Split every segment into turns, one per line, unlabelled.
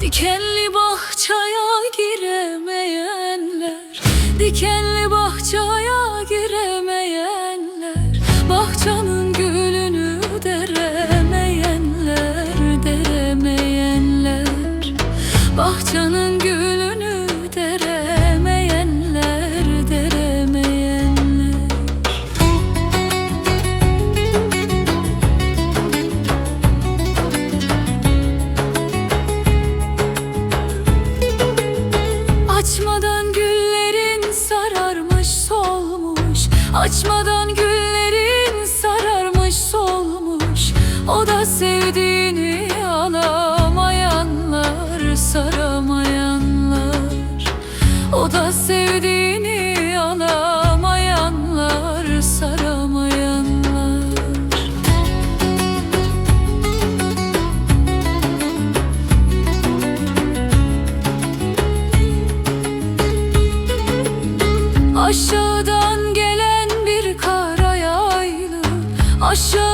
Dikenli bahçaya giremeyenler Dikenli bahçaya Açmadan güllerin sararmış solmuş. O da sevdiğini alamayanlar saramayanlar. O da sevdiğini alamayanlar saramayanlar. Hoşça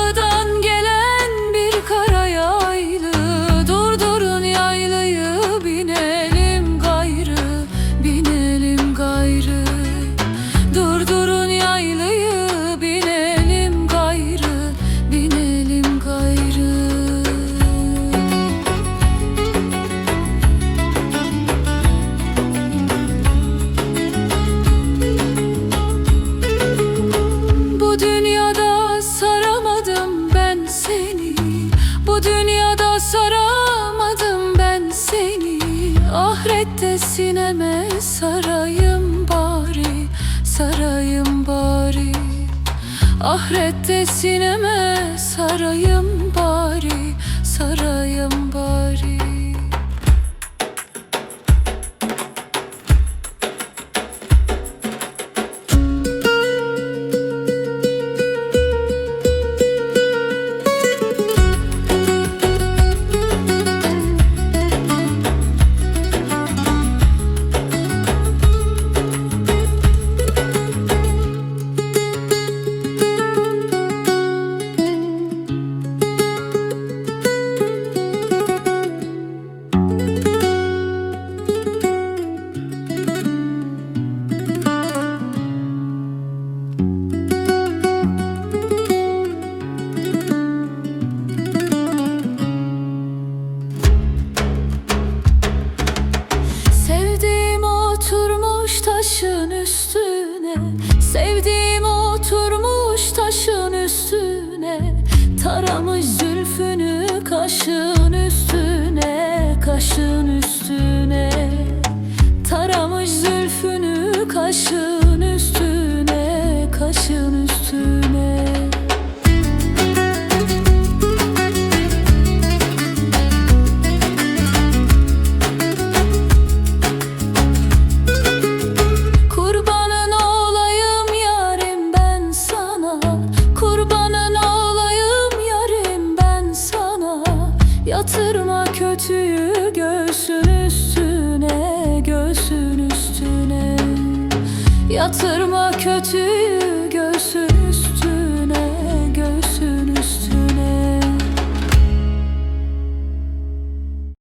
de sineme sarayım bari Sarayım bari. Ahirette sineme sarayım Sevdiğim oturmuş taşın üstüne Taramı Yükü göğsün üstüne, göğsün üstüne. Yatırma kötüyü